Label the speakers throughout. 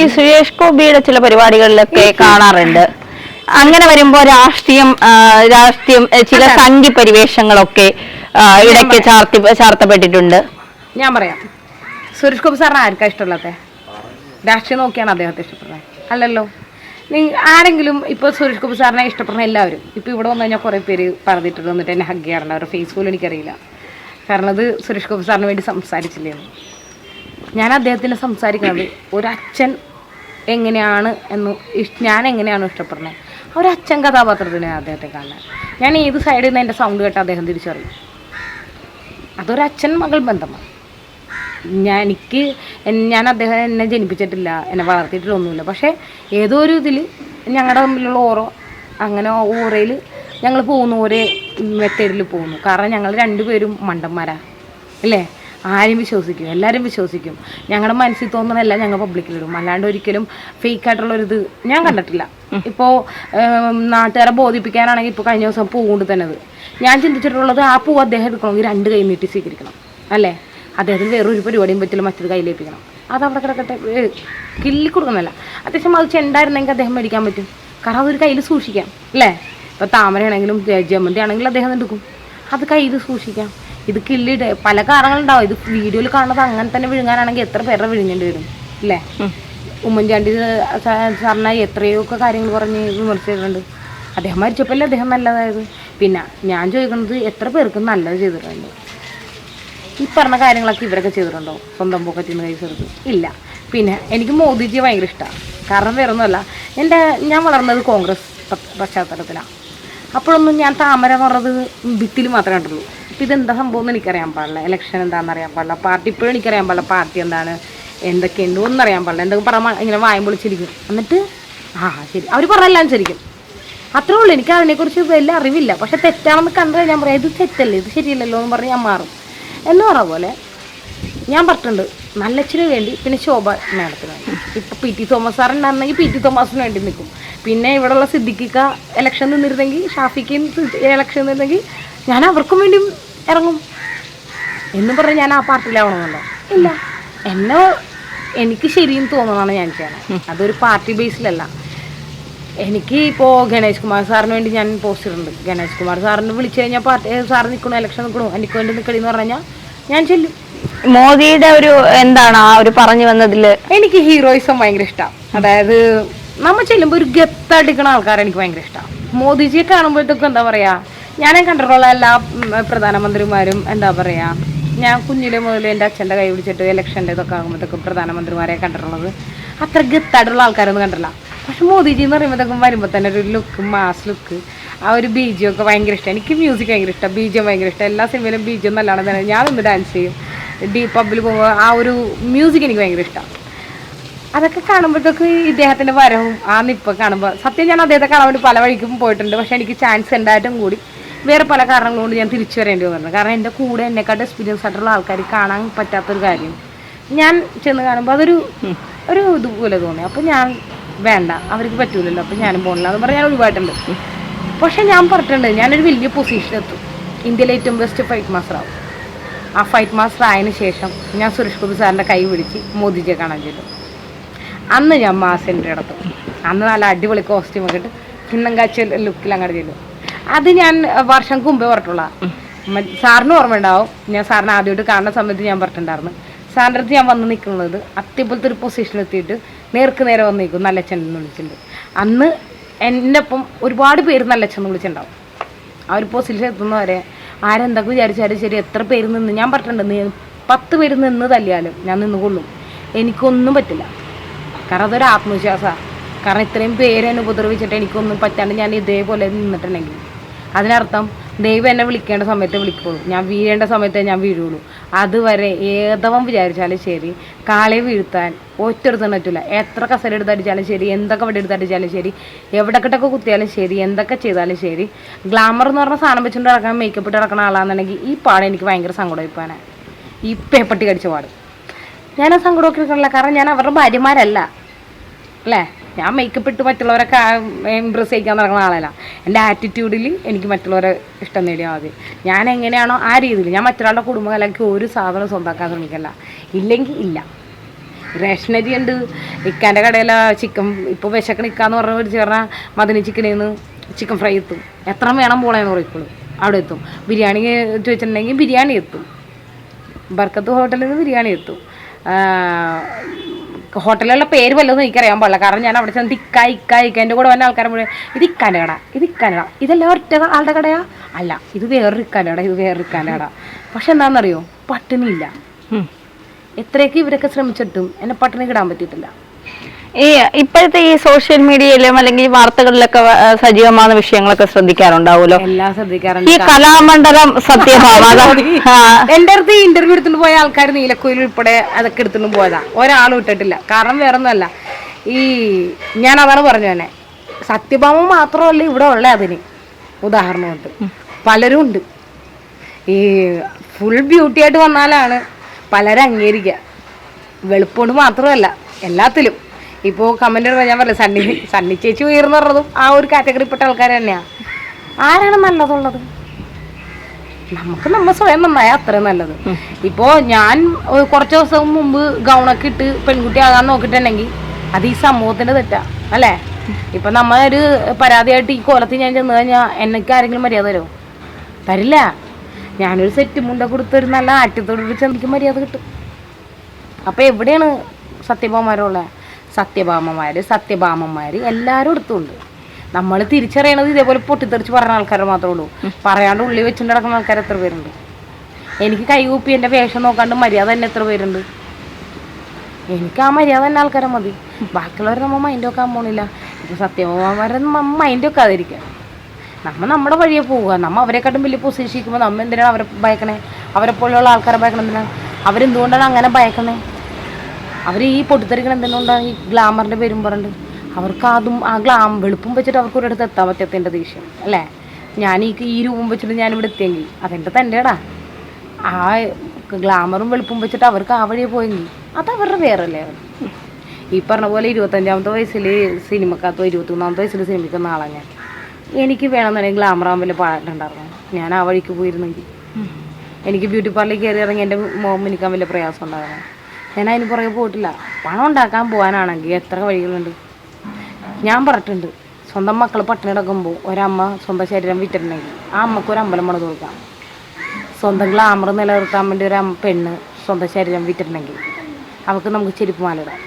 Speaker 1: ഈ സുരേഷ് ഗോപിയുടെ ചില പരിപാടികളിലൊക്കെ കാണാറുണ്ട്. അങ്ങനെ വരുമ്പോ രാഷ്ട്രീയം രാഷ്ട്രീയം ചില. സംഘി പരിവേഷങ്ങളൊക്കെ ഇടയ്ക്ക് ചാർത്തി ചാർത്തപ്പെട്ടിട്ടുണ്ട്.
Speaker 2: ഞാൻ പറയാം. സുരേഷ് ഗോപി സാറിന് ആർക്കാ ഇഷ്ടമുള്ളത് രാഷ്ട്രീയം നോക്കിയാണ് അദ്ദേഹത്തെ ഇഷ്ടപ്പെടുന്നത്. അല്ലല്ലോ. നീ ആരെങ്കിലും ഇപ്പോൾ സുരേഷ് ഗോപി സാറിനെ ഇഷ്ടപ്പെടുന്ന എല്ലാവരും ഇപ്പോൾ ഇവിടെ വന്നു കഴിഞ്ഞാൽ കുറേ പേര് പറഞ്ഞിട്ടുണ്ട് വന്നിട്ട് എന്നെ ഹഗ് ചെയ്യാറുണ്ട്. അവരുടെ ഫേസ് പോലും എനിക്കറിയില്ല. കാരണം അത് സുരേഷ് ഗോപി സാറിന് വേണ്ടി സംസാരിച്ചില്ലേന്ന് ഞാൻ അദ്ദേഹത്തിന് സംസാരിക്കുന്നത് ഒരച്ഛൻ എങ്ങനെയാണ് എന്ന് ഞാൻ എങ്ങനെയാണ് ഇഷ്ടപ്പെടുന്നത്? ഒരച്ഛൻ കഥാപാത്രത്തിന് അദ്ദേഹത്തെ കാണാൻ. ഞാൻ ഏത് സൈഡിൽ നിന്ന് എന്റെ സൗണ്ട് കേട്ട് അദ്ദേഹം തിരിച്ചറിയും. അതൊരച്ഛൻ മകൾ ബന്ധമാണ്. ഞാൻ എനിക്ക് ഞാൻ അദ്ദേഹം എന്നെ ജനിപ്പിച്ചിട്ടില്ല എന്നെ വളർത്തിയിട്ടില്ല ഒന്നുമില്ല പക്ഷേ ഏതോ ഒരു ഇതിൽ ഞങ്ങളുടെ തമ്മിലുള്ള ഓറോ അങ്ങനെ ഓറയിൽ ഞങ്ങൾ പോകുന്നു ഒരേ മെത്തേഡിൽ പോകുന്നു. കാരണം ഞങ്ങൾ രണ്ടുപേരും മണ്ടന്മാരാണ് അല്ലേ? ആരും വിശ്വസിക്കും എല്ലാവരും വിശ്വസിക്കും. ഞങ്ങളുടെ മനസ്സിൽ തോന്നണല്ല ഞങ്ങൾ പബ്ലിക്കിലിടും അല്ലാണ്ട് ഒരിക്കലും ഫേക്ക് ആയിട്ടുള്ള ഒരു ഇത് ഞാൻ കണ്ടിട്ടില്ല. ഇപ്പോൾ നാട്ടുകാരെ ബോധിപ്പിക്കാനാണെങ്കിൽ ഇപ്പോൾ കഴിഞ്ഞ ദിവസം പൂവുകൊണ്ട് തന്നെ ഞാൻ ചിന്തിച്ചിട്ടുള്ളത് ആ പൂ അദ്ദേഹം എടുക്കണമെങ്കിൽ രണ്ട് കൈ നീട്ടി സ്വീകരിക്കണം. അല്ലേ? അദ്ദേഹത്തിന് വേറൊരു പരിപാടിയും പറ്റില്ല മറ്റൊരു കയ്യിലേപ്പിക്കണം അത് അവിടെ കിടക്കട്ടെ. കില്ലി കൊടുക്കുന്നല്ല അത്യാവശ്യം അത് ചെണ്ടായിരുന്നെങ്കിൽ അദ്ദേഹം മേടിക്കാൻ പറ്റും. കാരണം അതൊരു കയ്യിൽ സൂക്ഷിക്കാം. അല്ലേ? ഇപ്പോൾ താമരയാണെങ്കിലും ജമന്തി ആണെങ്കിലും അദ്ദേഹം എടുക്കും. അത് കയ്യിൽ സൂക്ഷിക്കാം. ഇത് കില്ലിട്ട് പല കാരണങ്ങളുണ്ടാവും. ഇത് വീഡിയോയിൽ കാണുന്നത് അങ്ങനെ തന്നെ വിഴുങ്ങാനാണെങ്കിൽ എത്ര പേരെ വിഴുങ്ങേണ്ടി വരും അല്ലേ ഉമ്മൻചാണ്ടി സാറിനായി എത്രയൊക്കെ കാര്യങ്ങൾ പറഞ്ഞ് വിമർശിച്ചിട്ടുണ്ട് അദ്ദേഹം മരിച്ചപ്പോഴല്ലേ അദ്ദേഹം നല്ലതായത്? പിന്നെ ഞാൻ ചോദിക്കുന്നത് എത്ര പേർക്ക് നല്ലത് ചെയ്തിട്ടുണ്ട്? ഈ പറഞ്ഞ കാര്യങ്ങളൊക്കെ ഇവരൊക്കെ ചെയ്തിട്ടുണ്ടോ? സ്വന്തം പോക്കറ്റിൽ നിന്ന് ഇല്ല. പിന്നെ എനിക്ക് മോദിജി ഭയങ്കര ഇഷ്ടമാണ് കാരണം വേറെ ഒന്നുമല്ല എന്റെ ഞാൻ വളർന്നത് കോൺഗ്രസ് പശ്ചാത്തലത്തിലാണ്. അപ്പോഴൊന്നും ഞാൻ താമര എന്ന് പറഞ്ഞത് ഭിത്തിൽ മാത്രമേ കണ്ടുള്ളൂ അപ്പം ഇതെന്താ സംഭവം എന്ന് എനിക്കറിയാൻ പാടില്ല. ഇലക്ഷൻ എന്താണെന്ന് അറിയാൻ പാടില്ല. പാർട്ടി ഇപ്പോഴും എനിക്കറിയാൻ പാടില്ല പാർട്ടി എന്താണ് എന്തൊക്കെയുണ്ട് ഒന്നും അറിയാൻ പാടില്ല. എന്തൊക്കെ പറഞ്ഞാൽ ഇങ്ങനെ വായം പൊളിച്ചിരിക്കും. എന്നിട്ട് ആ ശരി. അവർ പറഞ്ഞെല്ലാം ശരിക്കും. അത്രേ ഉള്ളൂ. എനിക്ക് അതിനെക്കുറിച്ച് വലിയ അറിവില്ല. പക്ഷെ തെറ്റാണെന്ന് കണ്ടു ഞാൻ പറയാം ഇത് തെറ്റല്ലേ? ഇത് ശരിയല്ലല്ലോ എന്ന് പറഞ്ഞ് ഞാൻ മാറും. എന്ന് പറഞ്ഞ പോലെ ഞാൻ പറഞ്ഞിട്ടുണ്ട് നല്ലച്ചിന് വേണ്ടി പിന്നെ ശോഭ മാഡത്തിന് വേണ്ടി. ഇപ്പം പി ടി തോമസ് സാർ ഉണ്ടായിരുന്നെങ്കിൽ പി ടി തോമസിന് വേണ്ടി നിൽക്കും. പിന്നെ ഇവിടെയുള്ള സിദ്ദിഖിക്ക ഇലക്ഷൻ നിന്നിരുന്നെങ്കിൽ ഷാഫിക്ക് ഇലക്ഷൻ നിന്നിരുന്നെങ്കിൽ ഞാൻ അവർക്കും വേണ്ടി ഇറങ്ങും. എന്ന് പറഞ്ഞ് ഞാൻ ആ പാർട്ടിയിലാവണമെന്നുണ്ടോ ഇല്ല. എന്നെ എനിക്ക് ശരിയും തോന്നുന്നതാണ് ഞാൻ ചെയ്യണത് അതൊരു പാർട്ടി ബേസിലല്ല. എനിക്ക് ഇപ്പോൾ ഗണേഷ് കുമാർ സാറിന് വേണ്ടി ഞാൻ പോസ്റ്റ് ഇടുന്നുണ്ട്. ഗണേഷ് കുമാർ സാറിന് വിളിച്ചു കഴിഞ്ഞാൽ പാർട്ടി സാർ നിൽക്കണോ? ഇലക്ഷൻ നിൽക്കണോ? എനിക്ക് വേണ്ടി നിൽക്കണി എന്ന് പറഞ്ഞു ഞാൻ ചെല്ലും.
Speaker 1: മോദിയുടെ ഒരു എന്താണ് ആ ഒരു പറഞ്ഞു വന്നതിൽ
Speaker 2: എനിക്ക് ഹീറോയിസം ഭയങ്കര ഇഷ്ടമാണ് അതായത് നമ്മൾ ചെല്ലുമ്പോൾ ഒരു ഗത്തടിക്കണ ആൾക്കാരെ എനിക്ക് ഭയങ്കര ഇഷ്ടമാണ് മോദിജിയെ കാണുമ്പോഴത്തേക്കും എന്താ പറയുക ഞാൻ കണ്ടിട്ടുള്ള എല്ലാ പ്രധാനമന്ത്രിമാരും എന്താ പറയുക ഞാൻ കുഞ്ഞിലെ മുതൽ എന്റെ അച്ഛന്റെ കൈ പിടിച്ചിട്ട് ഇലക്ഷന്റെ ഇതൊക്കെ ആകുമ്പോഴത്തേക്കും പ്രധാനമന്ത്രിമാരെ കണ്ടിട്ടുള്ളത്. അത്ര ഗത്തായിട്ടുള്ള ആൾക്കാരൊന്നും കണ്ടില്ല പക്ഷെ മോദിജി എന്ന് പറയുമ്പോഴത്തേക്കും വരുമ്പോൾ തന്നെ ഒരു ലുക്ക് മാസ് ലുക്ക് ആ ഒരു ബീജം ഒക്കെ ഭയങ്കര ഇഷ്ടം. എനിക്ക് മ്യൂസിക് ഭയങ്കര ഇഷ്ടം. ബീജം ഭയങ്കര ഇഷ്ടം. എല്ലാ സിനിമയിലും ബീജം നല്ലതാണ് തന്നെ ഞാൻ ഇന്ന് ഡാൻസ് ചെയ്യും. ഡീ പബ്ബിൽ പോകുമ്പോൾ ആ ഒരു മ്യൂസിക് എനിക്ക് ഭയങ്കര ഇഷ്ടമാണ് അതൊക്കെ കാണുമ്പോഴത്തേക്ക് ഇദ്ദേഹത്തിന്റെ വരവും ആ നിപ്പ് കാണുമ്പോൾ സത്യം ഞാൻ അദ്ദേഹത്തെ കാണാൻ വേണ്ടി പല വഴിക്കും പോയിട്ടുണ്ട്. പക്ഷെ എനിക്ക് ചാൻസ് ഉണ്ടായിട്ടും കൂടി വേറെ പല കാരണങ്ങൾ കൊണ്ട് ഞാൻ തിരിച്ചു വരേണ്ടി വന്നിട്ടുണ്ട്. കാരണം എന്റെ കൂടെ എന്നെക്കാട്ട് എക്സ്പീരിയൻസ് ആയിട്ടുള്ള ആൾക്കാർ കാണാൻ പറ്റാത്തൊരു കാര്യം. ഞാൻ ചെന്ന് കാണുമ്പോൾ അതൊരു ഒരു ഇതുപോലെ തോന്നി. അപ്പോൾ ഞാൻ വേണ്ട അവർക്ക് പറ്റൂലല്ലോ. അപ്പോൾ ഞാനും പോകണില്ല എന്ന് പറഞ്ഞാൽ ഞാൻ ഒഴിവായിട്ടുണ്ട്. പക്ഷേ ഞാൻ പറഞ്ഞിട്ടുണ്ട് ഞാനൊരു വലിയ പൊസിഷൻ എത്തും ഇന്ത്യയിലെ ഏറ്റവും ബെസ്റ്റ് ഫൈറ്റ് മാസ്റ്റർ ആവും. ആ ഫൈറ്റ് മാസ്റ്റർ ആയതിനു ശേഷം ഞാൻ സുരേഷ് ഗോപി സാറിന്റെ കൈ പിടിച്ച് മോദിജിയെ കാണാൻ ചെല്ലും. അന്ന് ഞാൻ മാസിന്റെ ഇടത്തും അന്ന് നല്ല അടിപൊളി കോസ്റ്റ്യൂമൊക്കെ ഇട്ട് കിണ്ണം കാച്ച ലുക്കിൽ അങ്ങോട്ട് ചെല്ലും. അത് ഞാൻ വർഷം മുമ്പേ പറഞ്ഞിട്ടുള്ള സാറിന് ഓർമ്മ ഉണ്ടാവും ഞാൻ സാറിന് ആദ്യമായിട്ട് കാണുന്ന സമയത്ത് ഞാൻ പറഞ്ഞിട്ടുണ്ടായിരുന്നു. സാറിന്റെ അടുത്ത് ഞാൻ വന്ന് നിൽക്കുന്നത് അത്യപോലത്തെ ഒരു പൊസിഷനിൽ എത്തിയിട്ട് നേർക്ക് നേരെ വന്ന് നിൽക്കും നല്ല എന്ന് വിളിച്ചിട്ടുണ്ട്. അന്ന് എന്റെ ഒപ്പം ഒരുപാട് പേര് നല്ല എന്ന് വിളിച്ചിട്ടുണ്ടാവും. ആ ഒരു പൊസിഷൻ എത്തുന്നവരെ ആരെന്തൊക്കെ വിചാരിച്ചാലും ശരി എത്ര പേര് നിന്ന് ഞാൻ പറഞ്ഞിട്ടുണ്ട് പത്ത് പേര് നിന്ന് തല്ലിയാലും ഞാൻ നിന്നുകൊള്ളും എനിക്കൊന്നും പറ്റില്ല. കാരണം അതൊരു ആത്മവിശ്വാസമാണ്. കാരണം ഇത്രയും പേരെന്നെ ഉപദ്രവിച്ചിട്ട് എനിക്കൊന്നും പറ്റാണ്ട് ഞാൻ ഇതേപോലെ നിന്നിട്ടുണ്ടെങ്കിൽ അതിനർത്ഥം ദൈവം എന്നെ വിളിക്കേണ്ട സമയത്ത് വിളിക്കുള്ളൂ. ഞാൻ വീഴേണ്ട സമയത്ത് ഞാൻ വീഴുള്ളൂ. അതുവരെ ഏതവൻ വിചാരിച്ചാലും ശരി കാളെ വീഴ്ത്താൻ ഒറ്റൊരുത്തം പറ്റില്ല എത്ര കസര എടുത്തടിച്ചാലും ശരി എന്തൊക്കെ വടി എടുത്തടിച്ചാലും ശരി എവിടെക്കിട്ടൊക്കെ കുത്തിയാലും ശരി എന്തൊക്കെ ചെയ്താലും ശരി ഗ്ലാമർ എന്ന് പറഞ്ഞ സാധനം വെച്ചുകൊണ്ട് നടക്കാൻ മേക്കപ്പ് ഇട്ട് നടക്കുന്ന ആളാണെന്നുണ്ടെങ്കിൽ ഈ പാട് എനിക്ക് ഭയങ്കര സങ്കടമായിപ്പോനെ ഈ പേപ്പട്ടി കടിച്ച പാട്. ഞാൻ ആ സങ്കടമൊക്കെ എടുക്കണില്ല കാരണം ഞാൻ അവരുടെ ഭാര്യമാരല്ല. അല്ലേ? ഞാൻ മേക്കപ്പ് ഇട്ട് മറ്റുള്ളവരൊക്കെ ഇമ്പ്രസ് ചെയ്യിക്കാൻ നടക്കുന്ന ആളല്ല. എന്റെ ആറ്റിറ്റ്യൂഡിൽ എനിക്ക് മറ്റുള്ളവരെ ഇഷ്ടം നേടിയാൽ മതി. ഞാൻ എങ്ങനെയാണോ ആ രീതിയിൽ ഞാൻ മറ്റൊരാളുടെ കുടുംബകലയ്ക്ക് ഒരു സാധനം സ്വന്തമാക്കാൻ ശ്രമിക്കല്ല ഇല്ലെങ്കിൽ ഇല്ല. റേഷനരി ഉണ്ട്. ഇക്കാന്റെ കടയിലെ ചിക്കൻ ഇപ്പോൾ വിശക്കണ ഇക്കാന്ന് പറഞ്ഞ ഒരു ചേർന്ന മദനി ചിക്കനിൽ നിന്ന് ചിക്കൻ ഫ്രൈ എത്തും. എത്ര വേണം പോകണമെന്ന് പറയിക്കോളൂ അവിടെ എത്തും. ബിരിയാണി ചോദിച്ചിട്ടുണ്ടെങ്കിൽ ബിരിയാണി എത്തും. ബർക്കത്ത് ഹോട്ടലിൽ നിന്ന് ബിരിയാണി എത്തും. ഹോട്ടലിലുള്ള പേര് വല്ലതും എനിക്കറിയാൻ പാടില്ല. കാരണം ഞാൻ അവിടെ ചെന്ന് ഇക്ക ഇക്ക ഇക്ക എന്റെ കൂടെ വന്ന ആൾക്കാരെ മുഴുവൻ ഇത് ഇക്കാന്റെ കട ഇത് ഇക്കാന്റെ കട ഇതെല്ലാം ഒറ്റ ആളുടെ കടയാ? അല്ല ഇത് വേറൊരു ഇക്കാന്റെ കട ഇത് വേറൊരു ഇക്കാന്റെ കട പക്ഷെ എന്താണെന്നറിയോ? പട്ടിണിയില്ല. എത്രയൊക്കെ ഇവരൊക്കെ ശ്രമിച്ചിട്ടും എന്നെ പട്ടിണി കിടാൻ പറ്റിയിട്ടില്ല.
Speaker 1: ഈ ഇപ്പോഴത്തെ ഈ സോഷ്യൽ മീഡിയയിലും അല്ലെങ്കിൽ വാർത്തകളിലൊക്കെ സജീവമാകുന്ന വിഷയങ്ങളൊക്കെ ശ്രദ്ധിക്കാറുണ്ടാവുമല്ലോ?
Speaker 2: എല്ലാം ശ്രദ്ധിക്കാറുണ്ട്.
Speaker 1: ഈ കലാമണ്ഡലം സത്യഭാമ
Speaker 2: എന്റെ അടുത്ത് ഇന്റർവ്യൂ എടുത്തുകൊണ്ട് പോയ ആൾക്കാർ നീലക്കോയിൽ ഉൾപ്പെടെ അതൊക്കെ എടുത്തുകൊണ്ട് പോയതാ. ഒരാളും ഇട്ടിട്ടില്ല. കാരണം വേറെ ഒന്നുമല്ല ഈ ഞാൻ അതാണ് പറഞ്ഞു തന്നെ. സത്യഭാമ മാത്രമല്ല ഇവിടെ ഉള്ള അതിന്. ഉദാഹരണമുണ്ട് പലരും ഉണ്ട്. ഈ ഫുൾ ബ്യൂട്ടി ആയിട്ട് വന്നാലാണ് പലരും അംഗീകരിക്കുക. വെളുപ്പുകൊണ്ട് മാത്രമല്ല എല്ലാത്തിലും. ഇപ്പോൾ കമന്റ് ഞാൻ പറഞ്ഞു സണ്ണി സണ്ണി ചേച്ചി ഉയർന്നു പറഞ്ഞതും ആ ഒരു കാറ്റഗറിപ്പെട്ട ആൾക്കാർ തന്നെയാ. ആരാണ് നല്ലതുള്ളത്? നമുക്ക് നമ്മൾ സ്വയം നന്നായ അത്രയും നല്ലത്. ഇപ്പോ ഞാൻ കുറച്ച് ദിവസം മുമ്പ് ഗൗണൊക്കെ ഇട്ട് പെൺകുട്ടി ആകാൻ നോക്കിയിട്ടുണ്ടെങ്കിൽ അത് ഈ സമൂഹത്തിന്റെ തെറ്റാ അല്ലേ? ഇപ്പൊ നമ്മളൊരു പരാതിയായിട്ട് ഈ കോലത്തിൽ ഞാൻ ചെന്ന് കഴിഞ്ഞാൽ എനിക്ക് ആരെങ്കിലും മര്യാദ തരുമോ തരില്ല. ഞാനൊരു സെറ്റ് മുണ്ട കൊടുത്തൊരു നല്ല ആറ്റത്തോട് കൂടി എനിക്ക് മര്യാദ കിട്ടും. അപ്പൊ എവിടെയാണ് സത്യഭാമമാരുള്ളത് സത്യഭാമമാര് സത്യഭാമന്മാർ എല്ലാവരും എടുത്തുണ്ട്. നമ്മൾ തിരിച്ചറിയണത് ഇതേപോലെ പൊട്ടിത്തെറിച്ച് പറയുന്ന ആൾക്കാരെ മാത്രമേ ഉള്ളൂ. പറയാണ്ട് ഉള്ളി വെച്ചിട്ട് നടക്കുന്ന ആൾക്കാർ എത്ര പേരുണ്ട്? എനിക്ക് കൈകൂപ്പി എന്റെ വേഷം നോക്കാണ്ട് മര്യാദ തന്നെ എത്ര പേരുണ്ട്? എനിക്ക് ആ മര്യാദ തന്നെ ആൾക്കാരെ മതി. ബാക്കിയുള്ളവർ നമ്മൾ മൈൻഡ് വെക്കാൻ പോണില്ല. സത്യഭാമന്മാരെ നമ്മൾ മൈൻഡ് വെക്കാതിരിക്കുക നമ്മൾ നമ്മുടെ വഴിയെ പോവുക. നമ്മൾ അവരെക്കാട്ടും വലിയ പൊസിഷൻ ഇരിക്കുമ്പോൾ നമ്മ എന്തിനാണ് അവരെ ഭയക്കണേ? അവരെ പോലെയുള്ള ആൾക്കാരെ ഭയക്കണം എന്തിനാണ്? അവരെന്തുകൊണ്ടാണ് അങ്ങനെ ഭയക്കണേ? അവർ ഈ പൊട്ടിത്തെറികൾ എന്തുകൊണ്ടാണ് ഈ ഗ്ലാമറിന്റെ പേരും പറഞ്ഞിട്ട്. അവർക്ക് അതും ആ ഗ്ലാം വെളുപ്പും വെച്ചിട്ട് അവർക്ക് ഒരിടത്ത് എത്താൻ പറ്റാത്ത എന്റെ ദേഷ്യം അല്ലേ? ഞാൻ ഈ ഈ രൂപം വെച്ചിട്ട് ഞാനിവിടെ എത്തിയെങ്കിൽ അതെന്റെ തന്റെടാ ആ ഗ്ലാമറും വെളുപ്പും വെച്ചിട്ട് അവർക്ക് ആ വഴിയെ പോയെങ്കിൽ അത് അവരുടെ വേറെ അല്ലേ ഈ പറഞ്ഞ പോലെ ഇരുപത്തഞ്ചാമത്തെ വയസ്സിൽ സിനിമക്കകത്തോ ഇരുപത്തിമൂന്നാമത്തെ വയസ്സിൽ സിനിമയ്ക്ക് നാളെ ഞാൻ. എനിക്ക് വേണമെന്നുണ്ടെങ്കിൽ ഗ്ലാമർ ആകാൻ വലിയ പാടുണ്ടായിരുന്നു? ഞാൻ ആ വഴിക്ക് പോയിരുന്നെങ്കിൽ. എനിക്ക് ബ്യൂട്ടി പാർലറിൽ കയറി ഇറങ്ങി എന്റെ മോം എനിക്കാൻ വലിയ പ്രയാസം ഉണ്ടായിരുന്നു? ഞാൻ അതിന് പുറകെ പോയിട്ടില്ല. പണം ഉണ്ടാക്കാൻ പോകാനാണെങ്കിൽ എത്ര വഴികളുണ്ട്. ഞാൻ പറഞ്ഞിട്ടുണ്ട് സ്വന്തം മക്കൾ പട്ടിണി കിടക്കുമ്പോൾ ഒരമ്മ സ്വന്തം ശരീരം വിറ്റിട്ടുണ്ടെങ്കിൽ ആ അമ്മയ്ക്ക് ഒരു അമ്പലം പണിത് കൊടുക്കാം. സ്വന്തം ഗ്ലാമർ നിലനിർത്താൻ വേണ്ടി ഒരു പെണ്ണ് സ്വന്തം ശരീരം വിറ്റിട്ടുണ്ടെങ്കിൽ അവൾക്ക് നമുക്ക് ചെരുപ്പ് മാലിടാം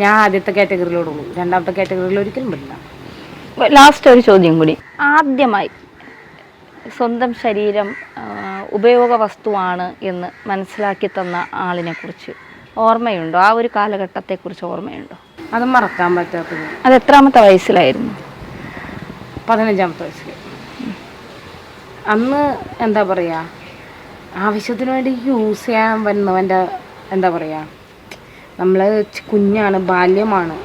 Speaker 2: ഞാൻ ആദ്യത്തെ കാറ്റഗറിയിലോടുള്ളൂ രണ്ടാമത്തെ കാറ്റഗറിയിൽ ഒരിക്കലും പറ്റില്ല
Speaker 1: ലാസ്റ്റ് ഒരു ചോദ്യം കൂടി. ആദ്യമായി. സ്വന്തം ശരീരം ഉപയോഗ വസ്തുവാണ് എന്ന് മനസ്സിലാക്കി തന്ന ആളിനെ കുറിച്ച് ഓർമ്മയുണ്ടോ? ആ ഒരു കാലഘട്ടത്തെക്കുറിച്ച് ഓർമ്മയുണ്ടോ?
Speaker 2: അത് മറക്കാൻ പറ്റാത്തത്
Speaker 1: അത് എത്രാമത്തെ വയസ്സിലായിരുന്നു?
Speaker 2: പതിനഞ്ചാമത്തെ വയസ്സിൽ അന്ന് എന്താ പറയുക ആവശ്യത്തിന് വേണ്ടി യൂസ് ചെയ്യാൻ വരുന്നവന്റെ എന്താ പറയുക നമ്മൾ കുഞ്ഞാണ് ബാല്യമാണ്.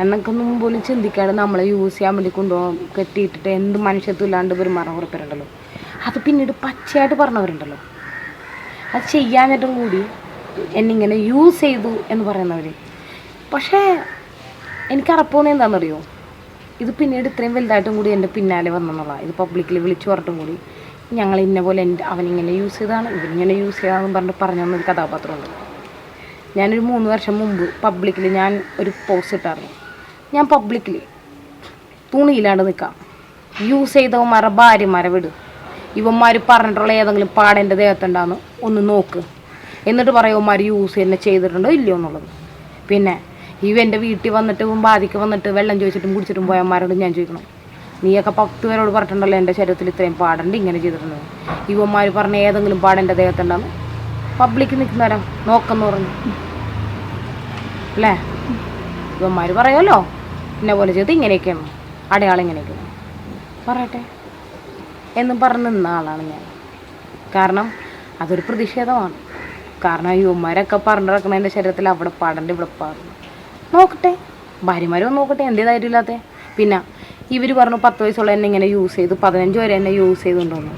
Speaker 2: എന്നൊക്കെ ഒന്നും പോലും ചിന്തിക്കാതെ നമ്മളെ യൂസ് ചെയ്യാൻ വേണ്ടി കൊണ്ടുപോകാൻ കെട്ടിയിട്ടിട്ട് എന്ത് മനുഷ്യത്വം ഇല്ലാണ്ട് പെരുമാറാൻ കുറേ പേരുണ്ടല്ലോ അത് പിന്നീട് പച്ചയായിട്ട് പറഞ്ഞവരുണ്ടല്ലോ. അത് ചെയ്യാഞ്ഞിട്ടും കൂടി എന്നിങ്ങനെ യൂസ് ചെയ്തു എന്ന് പറയുന്നവർ പക്ഷേ എനിക്ക് അറപ്പോന്ന് എന്താണെന്നറിയോ? ഇത് പിന്നീട് ഇത്രയും വലുതായിട്ടും കൂടി എന്റെ പിന്നാലെ വന്നെന്നുള്ളതാണ് ഇത് പബ്ലിക്കിൽ വിളിച്ചു പറഞ്ഞിട്ടും കൂടി ഞങ്ങൾ ഇന്ന പോലെ എന്റെ അവനിങ്ങനെ യൂസ് ചെയ്താണ് ഇവനിങ്ങനെ യൂസ് ചെയ്താന്ന് പറഞ്ഞിട്ട് പറഞ്ഞു തന്നൊരു കഥാപാത്രമുണ്ട്. ഞാനൊരു മൂന്ന് വർഷം മുമ്പ് പബ്ലിക്കിൽ ഞാൻ ഒരു പോസ്റ്റ് ഇട്ടായിരുന്നു. ഞാൻ പബ്ലിക്കിൽ തുണിയില്ലാണ്ട് നിൽക്കാം യൂസ് ചെയ്തവന്മാരെ ഭാര്യമാരെ വിട്. ഇവന്മാർ പറഞ്ഞിട്ടുള്ള ഏതെങ്കിലും പാടെന്റെ ദേഹത്തുണ്ടാന്ന് ഒന്ന് നോക്ക്. എന്നിട്ട് പറയുമാർ യൂസ് തന്നെ ചെയ്തിട്ടുണ്ടോ ഇല്ലയോ എന്നുള്ളത്. പിന്നെ ഇവ എന്റെ വീട്ടിൽ വന്നിട്ട് ബാധിക്ക് വന്നിട്ട് വെള്ളം ചോദിച്ചിട്ടും കുടിച്ചിട്ടും പോയമാരോട് ഞാൻ ചോദിക്കണം. നീയൊക്കെ പത്ത് പേരോട് പറഞ്ഞിട്ടുണ്ടല്ലോ എന്റെ ശരീരത്തിൽ ഇത്രയും പാടുണ്ട് ഇങ്ങനെ ചെയ്തിട്ടുണ്ട് ഇവന്മാർ പറഞ്ഞ ഏതെങ്കിലും പാടെന്റെ ദേഹത്തുണ്ടാന്ന് പബ്ലിക്ക് നിൽക്കുന്നവരാ നോക്കെന്ന് പറഞ്ഞു. അല്ലേ? ഇവന്മാർ പറയുമല്ലോ എന്നെ പോലെ ചെയ്ത് ഇങ്ങനെയൊക്കെയാണ് അടയാളം ഇങ്ങനെയൊക്കെയാണ് പറയട്ടെ. എന്നും പറഞ്ഞ് നിന്ന ആളാണ് ഞാൻ. കാരണം അതൊരു പ്രതിഷേധമാണ്. കാരണം യുവമാരൊക്കെ പറഞ്ഞു നടക്കുന്ന എന്റെ ശരീരത്തിൽ അവിടെ പാടണ്ട് ഇവിടെ പാടുന്നു നോക്കട്ടെ. ഭാര്യമാരും നോക്കട്ടെ. എന്തേ ധൈര്യമില്ലാത്ത പിന്നെ ഇവർ പറഞ്ഞു പത്ത് വയസ്സുള്ള എന്നെ ഇങ്ങനെ യൂസ് ചെയ്തു പതിനഞ്ച് വരെ എന്നെ യൂസ് ചെയ്തുകൊണ്ടുവന്നു?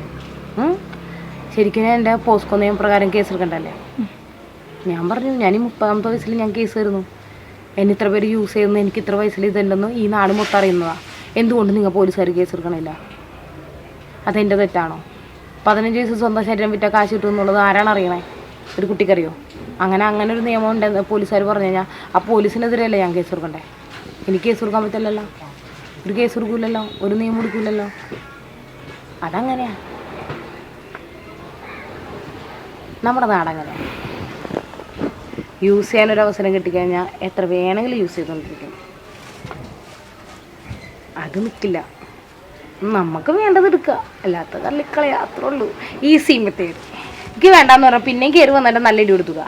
Speaker 2: ശരിക്കും എന്റെ പോസ്കോ നിയമപ്രകാരം കേസ് എടുക്കണ്ടല്ലേ? ഞാൻ പറഞ്ഞു ഞാൻ ഈ മുപ്പതാമത്തെ വയസ്സിൽ ഞാൻ കേസ് തരുന്നു എന്നെ ഇത്ര പേര് യൂസ് ചെയ്യുന്നു എനിക്ക് ഇത്ര വയസ്സിൽ ഇതുണ്ടെന്ന് ഈ നാട് മൊത്തം അറിയുന്നതാ. എന്തുകൊണ്ട് നിങ്ങൾ പോലീസുകാർ കേസ് എടുക്കണില്ല? അതെന്റെ തെറ്റാണോ? പതിനഞ്ച് വയസ്സ് സ്വന്തം ശരീരം വിറ്റ കാശ് കിട്ടും എന്നുള്ളത് ആരാണ് അറിയണേ? ഒരു കുട്ടിക്കറിയോ? അങ്ങനെ അങ്ങനെ ഒരു നിയമം ഉണ്ടെന്ന് പോലീസുകാർ പറഞ്ഞു കഴിഞ്ഞാൽ ആ പോലീസിനെതിരെയല്ലേ ഞാൻ കേസ് കൊടുക്കണ്ടേ എനിക്ക് കേസ് കൊടുക്കാൻ പറ്റില്ലല്ലോ. ഒരു കേസ് കൊടുക്കില്ലല്ലോ ഒരു നിയമം കൊടുക്കില്ലല്ലോ അതങ്ങനെയാ. നമ്മുടെ നാടങ്ങനെയാ യൂസ് ചെയ്യാനൊരു അവസരം കിട്ടിക്കഴിഞ്ഞാൽ എത്ര വേണമെങ്കിലും യൂസ് ചെയ്തുകൊണ്ടിരിക്കും അത് നിൽക്കില്ല നമുക്ക് വേണ്ടത് എടുക്കുക അല്ലാത്ത തള്ളിക്കളെ അത്രേ ഉള്ളൂ. ഈസി മെത്തേഡ് എനിക്ക് വേണ്ടാന്ന് പറഞ്ഞാൽ പിന്നെയും കയറി വന്നിട്ട് നല്ല ഇടി കൊടുക്കുക.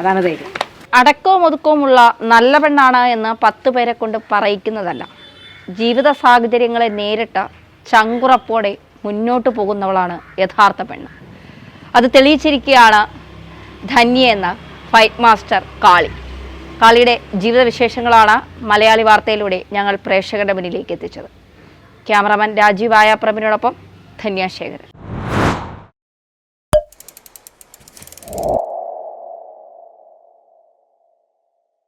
Speaker 2: അതാണ് ധൈര്യം.
Speaker 1: അടക്കവും ഒതുക്കവുമുള്ള നല്ല പെണ്ണാണ് എന്ന് പത്ത് പേരെ കൊണ്ട് പറയിക്കുന്നതല്ല. ജീവിത സാഹചര്യങ്ങളെ നേരിട്ട ചങ്കുറപ്പോടെ മുന്നോട്ട് പോകുന്നവളാണ് യഥാർത്ഥ പെണ്ണ്. അത് തെളിയിച്ചിരിക്കുകയാണ് ധന്യ എന്ന ഫൈറ്റ് മാസ്റ്റർ കാളി. കാളിയുടെ ജീവിത വിശേഷങ്ങളാണ് മലയാളി വാർത്തയിലൂടെ ഞങ്ങൾ പ്രേക്ഷകരുടെ മുന്നിലേക്ക് എത്തിച്ചത്. ക്യാമറാമാൻ രാജീവ് ആയാപ്രമിനോടൊപ്പം ധന്യ ശേഖരൻ.